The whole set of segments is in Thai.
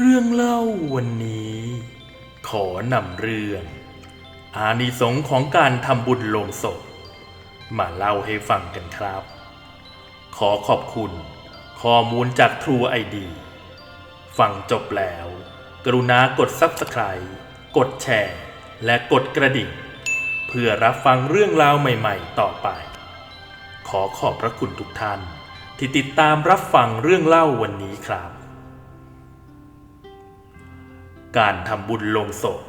เรื่องเล่าวันนี้ ขอนำเรื่อง อานิสงส์ของการทำบุญลงศพ มาเล่าให้ฟังกันครับ ขอขอบคุณ ข้อมูลจาก True ID ฟังจบแล้ว กรุณากด Subscribe กดแชร์ และกดกระดิ่ง เพื่อรับฟังเรื่องราวใหม่ๆ ต่อไป ขอขอบพระคุณทุกท่าน ที่ติดตามรับฟังเรื่องเล่าวันนี้ครับ การทำบุญลงศพ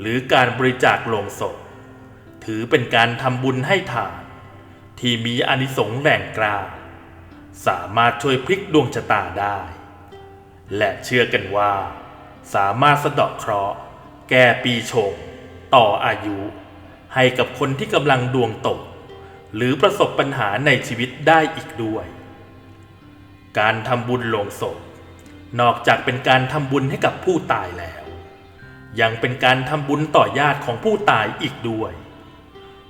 หรือการบริจาคลงศพ ถือเป็นการทำบุญให้ทาน ที่มีอนิสงส์แรงกล้าสามารถช่วยพลิกดวงชะตาได้ และเชื่อกันว่า สามารถสะเดาะเคราะห์ แก้ปีชง ต่ออายุ ให้กับคนที่กำลังดวงตก หรือประสบปัญหาในชีวิตได้อีกด้วย การทำบุญลงศพ นอกจากเป็นการทำบุญให้กับผู้ตายแล้ว ยังเป็นการทำบุญต่อญาติของผู้ตายอีกด้วย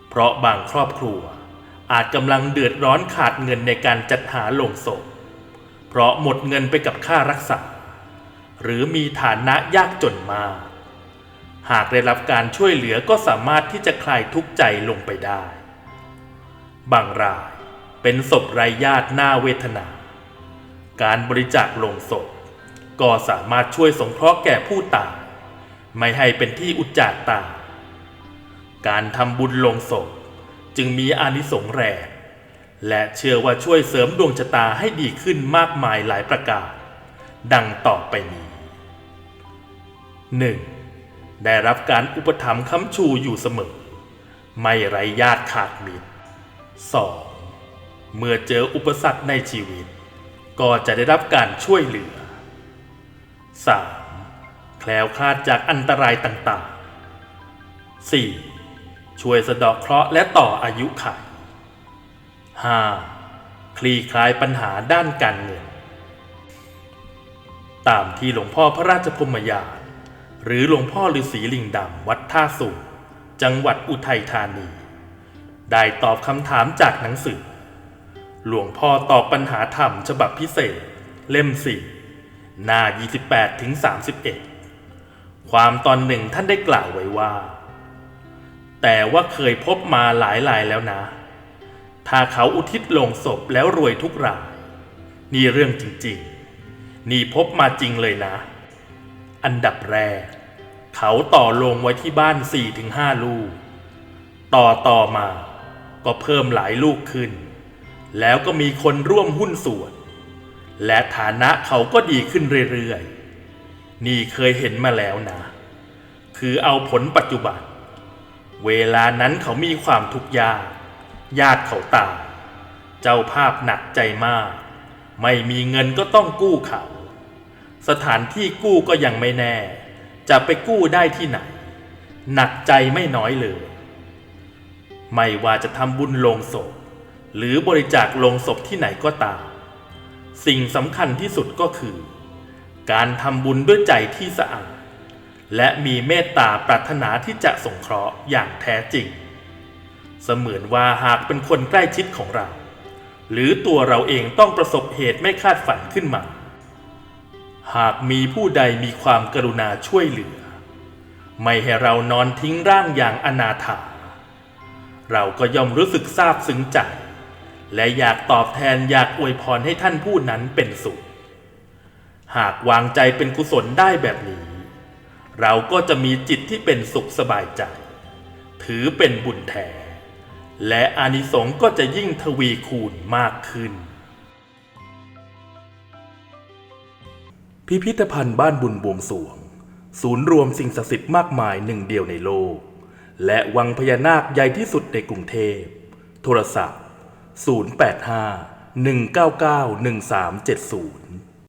เพราะบางครอบครัวอาจกำลังเดือดร้อนขาดเงินในการจัดหาโลงศพ เพราะหมดเงินไปกับค่ารักษา หรือมีฐานะยากจนมาก หากได้รับการช่วยเหลือก็สามารถที่จะคลายทุกข์ใจลงไปได้ บางรายเป็นศพไร้ญาติหน้าเวทนา การบริจาคโลงศพ ก็สามารถช่วยสงเคราะห์แก่ผู้ตายไม่ให้เป็นที่อุจจาตา การทำบุญลงศพจึงมีอานิสงส์แรงและเชื่อว่าช่วยเสริมดวงชะตาให้ดีขึ้นมากมายหลายประการ ดังต่อไปนี้ 1. ได้รับการอุปถัมภ์ค้ำชูอยู่เสมอ ไม่ไร้ญาติขาดมิตร 2. เมื่อเจออุปสรรคในชีวิต ก็จะได้รับการช่วยเหลือ 3. แคล้วคลาดจากอันตรายต่างๆ 4. ช่วยสะดาะเคราะห์และต่ออายุขัย 5. คลี่คลายปัญหาด้านการเงิน ตามที่หลวงพ่อพระราชพรมยาหรือหลวงพ่อฤาษีลิงดำวัดท่าสูงจังหวัดอุทัยธานี ได้ตอบคำถามจากหนังสือ หลวงพ่อตอบปัญหาธรรมฉบับพิเศษ เล่มสี่ หน้า 28ถึง31 ความตอนหนึ่งท่านได้กล่าวไว้ว่า แต่ว่าเคยพบมาหลายรายแล้วนะ ถ้าเขาอุทิศลงศพแล้วรวยทุกราย นี่เรื่องจริงๆ นี่พบมาจริงเลยนะ อันดับแรก เขาต่อลงไว้ที่บ้าน 4-5 ลูก ต่อต่อมาก็เพิ่มหลายลูกขึ้น แล้วก็มีคนร่วมหุ้นส่วน และฐานะเขาก็ดีขึ้นเรื่อยๆ นี่เคยเห็นมาแล้วนะ คือเอาผลปัจจุบัน เวลานั้นเขามีความทุกข์ยาก ญาติเขาตาย เจ้าภาพหนักใจมาก ไม่มีเงินก็ต้องกู้เขา สถานที่กู้ก็ยังไม่แน่ จะไปกู้ได้ที่ไหน หนักใจไม่น้อยเลย ไม่ว่าจะทำบุญลงศพ หรือบริจาคลงศพที่ไหนก็ตาม สิ่งสำคัญที่สุดก็คือ การทำบุญด้วยใจที่สะอาดและมีเมตตาปรารถนาที่จะสงเคราะห์อย่างแท้จริง เสมือนว่าหากเป็นคนใกล้ชิดของเรา หรือตัวเราเองต้องประสบเหตุไม่คาดฝันขึ้นมา หากมีผู้ใดมีความกรุณาช่วยเหลือ ไม่ให้เรานอนทิ้งร่างอย่างอนาถา เราก็ย่อมรู้สึกซาบซึ้งใจ และอยากตอบแทนอยากอวยพรให้ท่านผู้นั้นเป็นสุข หากวางใจเป็นกุศลได้แบบนี้ เราก็จะมีจิตที่เป็นสุขสบายใจ ถือเป็นบุญแท้และอานิสงส์ก็จะยิ่งทวีคูณมากขึ้น พิพิธภัณฑ์บ้านบุญบวงสรวง ศูนย์รวมสิ่งศักดิ์สิทธิ์มากมายหนึ่งเดียวในโลก และวังพญานาคใหญ่ที่สุดในกรุงเทพ โทรศัพท์ 085 199 1370